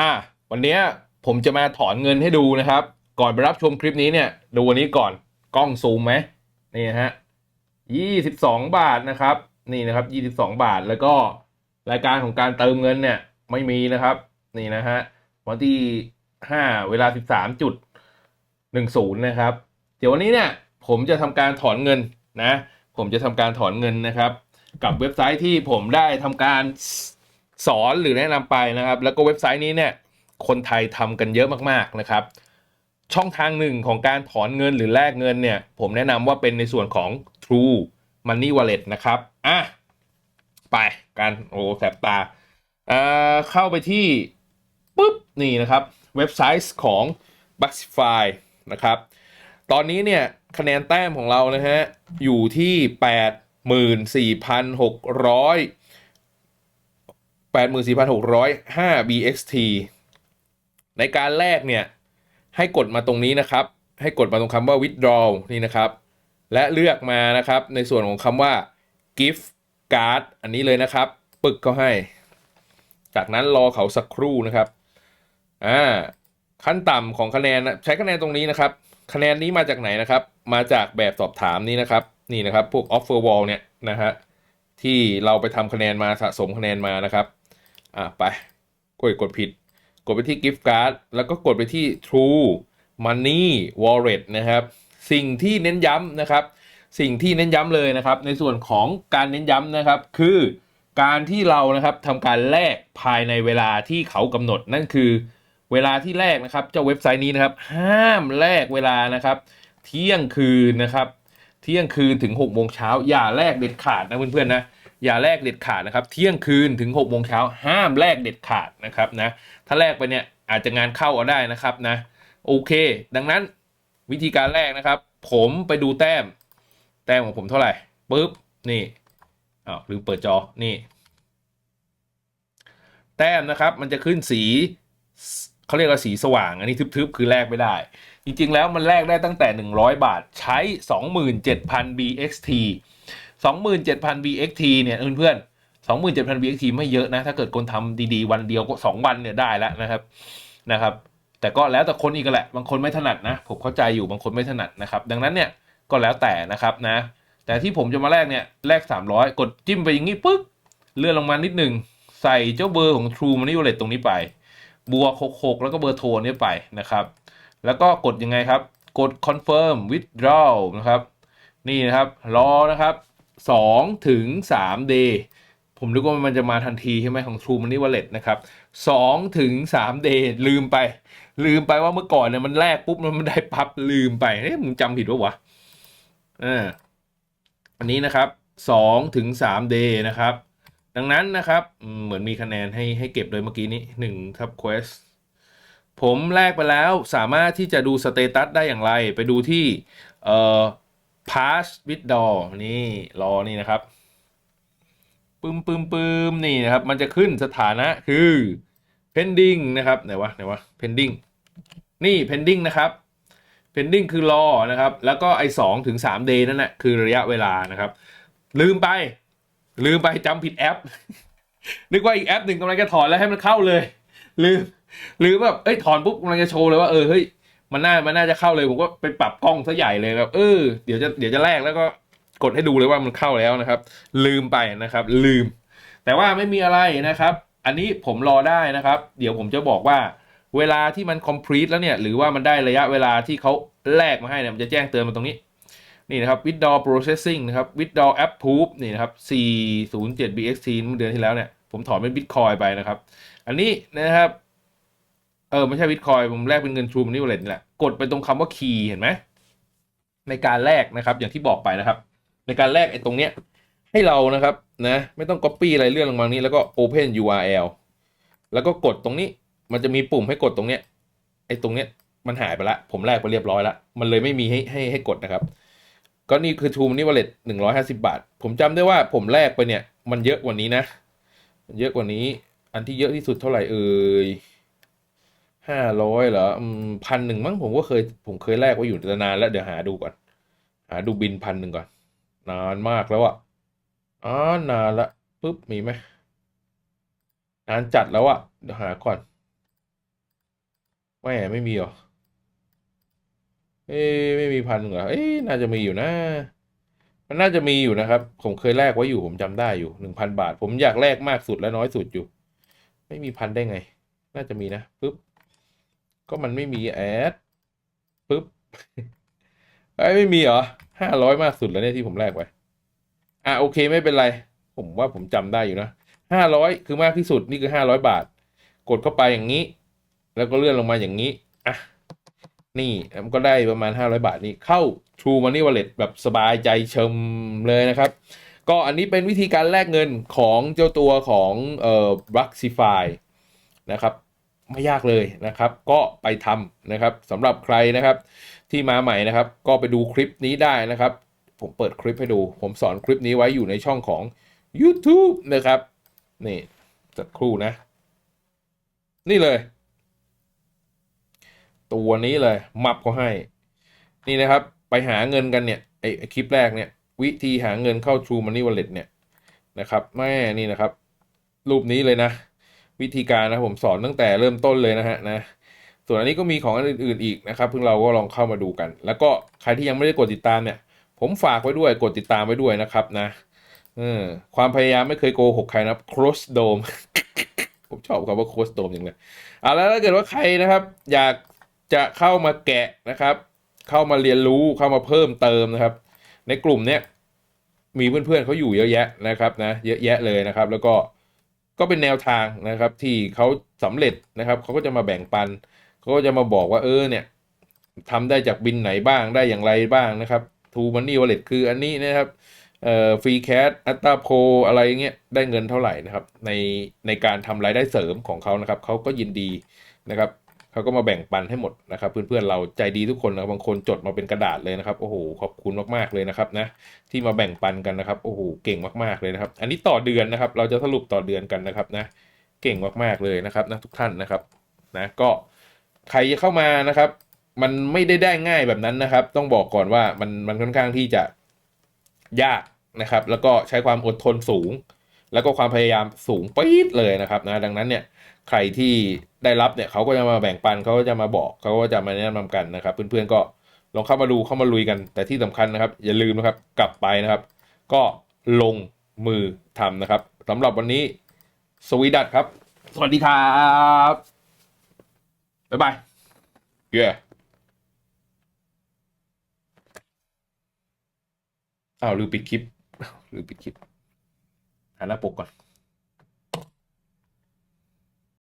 อะวันนี้ผมจะมาถอนเงินให้ดูนะครับ ก่อนไปรับชมคลิปนี้เนี่ยดูวันนี้ก่อนกล้องซูมไหมนี่ฮะยี่สิบสองบาทนะครับ นี่นะครับยี่สิบสองบาทแล้วก็รายการของการเติมเงินเนี่ยไม่มีนะครับ นี่นะฮะวันที่ห้าเวลาสิบสามจุดหนึ่งศูนย์นะครับ เดี๋ยววันนี้เนี่ยผมจะทำการถอนเงินนะ ผมจะทำการถอนเงินนะครับ กับเว็บไซต์ที่ผมได้ทำการ สอนหรือแนะนำไปนะครับ แล้วก็เว็บไซต์นี้เนี่ยคนไทยทำกันเยอะมากๆนะครับ ช่องทางหนึ่งของการถอนเงินหรือแลกเงินเนี่ย ผมแนะนำว่าเป็นในส่วนของ True Money Wallet นะครับอะไปการโอ้แสบตาเอ่อเข้าไปที่ปุ๊บนี่นะครับ เว็บไซต์ของ b u x i f y นะครับ ตอนนี้เนี่ยคะแนนแต้มของเรานะฮะอยู่ที่ 84,600 84,605 BXT ในการแลกเนี่ย ให้กดมาตรงนี้นะครับ ให้กดมาตรงคำว่า withdraw นี่นะครับ และเลือกมานะครับในส่วนของคำว่า gift card อันนี้เลยนะครับ ปึกเขาให้ จากนั้นรอเขาสักครู่นะครับ อ่า ขั้นต่ำของคะแนนใช้คะแนนตรงนี้นะครับ คะแนนนี้มาจากไหนนะครับ มาจากแบบสอบถามนี้นะครับ นี่นะครับ พวก offer wall เนี่ยนะฮะ ที่เราไปทำคะแนนมาสะสมคะแนนมานะครับ อ่าไปกดกดผิด กดไปที่ gift card แล้วก็กดไปที่ true money wallet นะครับ สิ่งที่เน้นย้ำนะครับ สิ่งที่เน้นย้ำเลยนะครับ ในส่วนของการเน้นย้ำนะครับ คือการที่เรานะครับทำการแลกภายในเวลาที่เขากำหนดนั่นคือ เวลาที่แลกนะครับเจ้าเว็บไซต์นี้นะครับ ห้ามแลกเวลานะครับ เที่ยงคืนนะครับ เที่ยงคืนถึง6โมงเช้าอย่าแลกเด็ดขาดนะเพื่อนๆนะ อย่าแลกเด็ดขาดนะครับ เที่ยงคืนถึง6โมงเช้าห้ามแลกเด็ดขาดนะครับนะถ้าแลกไปเนี่ยอาจจะงานเข้าเอาได้นะครับนะโอเค ดังนั้นวิธีการแรกนะครับ ผมไปดูแต้ม แต้มของผมเท่าไหร่ปุ๊บนี่อ้าวลืมเปิดจอนี่ แต้มนะครับมันจะขึ้นสีเขาเรียกว่าสีสว่าง อันนี้ทึบๆ คือแลกไม่ได้ จริงๆแล้วมันแลกได้ตั้งแต่ 100 บาทใช้ 27,000 BXT 27,000 BXT เนี่ยเพื่อนๆ27,000 BXT ไม่เยอะนะ ถ้าเกิดคนทำดีๆ วันเดียวก็ 2 วันเนี่ยได้แล้วนะครับนะครับ แต่ก็แล้วแต่คนอีกแหละ บางคนไม่ถนัดนะ ผมเข้าใจอยู่บางคนไม่ถนัดนะครับ ดังนั้นเนี่ยก็แล้วแต่นะครับนะ แต่ที่ผมจะมาแลกเนี่ยแลก 300 กดจิ้มไปอย่างนี้ปึ๊กเลื่อนลงมานิดหนึ่งใส่เจ้าเบอร์ของ True Money Wallet ตรงนี้ไปบวก66แล้วก็เบอร์โทรนี้ไปนะครับ แล้วก็กดยังไงครับ กด confirm withdraw นะครับ นี่นะครับ รอนะครับ 2ถึง3 day ผมนึกว่ามันจะมาทันทีใช่ไหมของ True Money Wallet นะครับ2ถึง3 day ลืมไป ลืมไปว่าเมื่อก่อนเนี่ยมันแลกปุ๊บมันได้ปั๊บลืมไปเอ๊ะมึงจำผิดวะวะอ่าอันนี้นะครับ2ถึง3 day นะครับ ดังนั้นนะครับเหมือนมีคะแนนให้ให้เก็บเลยเมื่อกี้นี้1ทับ quest ผมแลกไปแล้วสามารถที่จะดูสเตตัสได้อย่างไร ไปดูที่เอ่อ pass withdraw นี่รอนี่นะครับปึ้มปึ้มปึ้มนี่นะครับ มันจะขึ้นสถานะคือ pending นะครับไหนวะไหนวะ pending นี่ pending นะครับ pending คือรอนะครับ แล้วก็ไอ้สองถึงสาม day นั่นแหละคือระยะเวลานะครับ ลืมไป ลืมไปจำผิดแอป นึกว่าอีกแอปหนึ่งกำลังจะถอนแล้วให้มันเข้าเลย ลืมหรือแบบเอ้ยถอนปุ๊บกำลังจะโชว์เลยว่าเออเฮ้ย มันน่ามันน่าจะเข้าเลยผมก็ไปปรับกล้องซะใหญ่เลยแบบเออเดี๋ยวจะเดี๋ยวจะแลกแล้วก็กดให้ดูเลยว่ามันเข้าแล้วนะครับ ลืมไปนะครับ ลืม แต่ว่าไม่มีอะไรนะครับ อันนี้ผมรอได้นะครับ เดี๋ยวผมจะบอกว่าเวลาที่มัน complete แล้วเนี่ย หรือว่ามันได้ระยะเวลาที่เขาแลกมาให้เนี่ยมันจะแจ้งเตือนมาตรงนี้ นี่นะครับ withdraw processing นะครับ withdraw approve นี่นะครับ 407 BXT เมื่อเดือนที่แล้วเนี่ย ผมถอนเป็น bitcoin ไปนะครับ อันนี้นะครับ เออไม่ใช่ bitcoin ผมแลกเป็นเงิน True Money Wallet นี่แหละ กดไปตรงคำว่า key เห็นไหมในการแลกนะครับ อย่างที่บอกไปนะครับ ในการแลกไอ้ตรงเนี้ยให้เรานะครับนะไม่ต้อง copy อะไรเลื่อนลงมานี้แล้วก็ open URL แล้วก็กดตรงนี้มันจะมีปุ่มให้กดตรงเนี้ยไอ้ตรงเนี้ยมันหายไปละ ผมแลกไปเรียบร้อยละมันเลยไม่มีให้ให้ให้กดนะครับ ก็นี่คือ True Money Wallet หนึ่งร้อยห้าสิบาท ผมจำได้ว่าผมแลกไปเนี่ย มันเยอะกว่านี้นะมันเยอะกว่านี้ อันที่เยอะที่สุดเท่าไหร่เอ่ย ห้าร้อยเหรอพันหนึ่งมั้งผมก็เคย ผมเคยแลกไว้อยู่แต่นานแล้วเดี๋ยวหาดูก่อน หาดูบินพันหนึ่งก่อน นานมากแล้วอะอ๋อนานละปุ๊บมีไหมนานจัดแล้วอะเดี๋ยวหาก่อนม่ไม่มีเหรอเอ้ไม่มีพันเหรอเอ้น่าจะมีอยู่นะ มันน่าจะมีอยู่นะครับ ผมเคยแลกไว้อยู่ผมจำได้อยู่หนึ่งพันบาท ผมอยากแลกมากสุดและน้อยสุดอยู่ ไม่มีพันได้ไง น่าจะมีนะปึ๊บ ก็มันไม่มีแอดปึ๊บไอ้ไม่มีเหรอห้าร้อยมากสุดแล้วเนี่ยที่ผมแลกไว้ อะโอเคไม่เป็นไร ผมว่าผมจำได้อยู่นะห้าร้อยคือมากที่สุดนี่คือห้าร้อยบาท กดเข้าไปอย่างนี้ แล้วก็เลื่อนลงมาอย่างนี้ อะ นี่มันก็ได้ประมาณ500บาทนี่เข้า True Money Wallet แบบสบายใจเชิมเลยนะครับ ก็อันนี้เป็นวิธีการแลกเงินของเจ้าตัวของเอ่อ Bruxify นะครับ ไม่ยากเลยนะครับ ก็ไปทำนะครับสำหรับใครนะครับ ที่มาใหม่นะครับ ก็ไปดูคลิปนี้ได้นะครับ ผมเปิดคลิปให้ดู ผมสอนคลิปนี้ไว้อยู่ในช่องของ YouTube นะครับนี่สักครู่นะ นี่เลย ตัวนี้เลยมับเขาให้ นี่นะครับ ไปหาเงินกันเนี่ยไอไอ้คลิปแรกเนี่ย วิธีหาเงินเข้า True Money Wallet เนี่ยนะครับแม่นี่นะครับ รูปนี้เลยนะ วิธีการนะผมสอนตั้งแต่เริ่มต้นเลยนะฮะนะส่วนอันนี้ก็มีของอันอื่นๆอีกนะครับเพิ่งเราก็ลองเข้ามาดูกัน แล้วก็ใครที่ยังไม่ได้กดติดตามเนี่ย ผมฝากไว้ด้วยกดติดตามไว้ด้วยนะครับนะออความพยายามไม่เคยโกหกใครนะ cross dome ผมชอบคำว่า cross dome จริงเลยเอาแล้วถ้าเกิดว่าใครนะครับ อยากจะเข้ามาแกะนะครับ เข้ามาเรียนรู้เข้ามาเพิ่มเติมนะครับ ในกลุ่มเนี้ยมีเพื่อนๆเขาอยู่เยอะแยะนะครับนะเยอะแยะเลยนะครับ แล้วก็ ก็เป็นแนวทางนะครับ ที่เขาสำเร็จนะครับเขาก็จะมาแบ่งปันเขาก็จะมาบอกว่าเออเนี่ยทำได้จากบินไหนบ้างได้อย่างไรบ้างนะครับทูมันนี่วอลเล็ตคืออันนี้นะครับเอ่อฟรีแคสอัตตาโพอะไรเงี้ยได้เงินเท่าไหร่นะครับในในการทำรายได้เสริมของเขานะครับเขาก็ยินดีนะครับ เขาก็มาแบ่งปันให้หมดนะครับ เพื่อนๆเราใจดีทุกคนนะบบางคนจดมาเป็นกระดาษเลยนะครับโอ้โหขอบคุณมากๆเลยนะครับนะที่มาแบ่งปันกันนะครับโอ้โหเก่งมากๆเลยนะครับ อันนี้ต่อเดือนนะครับ เราจะสรุปต่อเดือนกันนะครับนะเก่งมากๆเลยนะครับนะทุกท่านนะครับนะก็ใครจะเข้ามานะครับ มันไม่ได้ได้ง่ายแบบนั้นนะครับ ต้องบอกก่อนว่ามันมันค่อนข้างที่จะยากนะครับ แล้วก็ใช้ความอดทนสูง แล้วก็ความพยายามสูงปี๊ดเลยนะครับนะดังนั้นเนี่ย ใครที่ได้รับเนี่ยเขาก็จะมาแบ่งปันเขาก็จะมาบอกเขาก็จะมาแนะนำกันนะครับ เพื่อนๆก็ลองเข้ามาดูเข้ามาลุยกัน แต่ที่สำคัญนะครับ อย่าลืมนะครับกลับไปนะครับ ก็ลงมือทำนะครับสำหรับวันนี้สวีดัตครับ สวัสดีครับบ๊ายบายเย้อ้าวลืมปิดคลิปอ้าวลืมปิดคลิปหาหน้าปกก่อน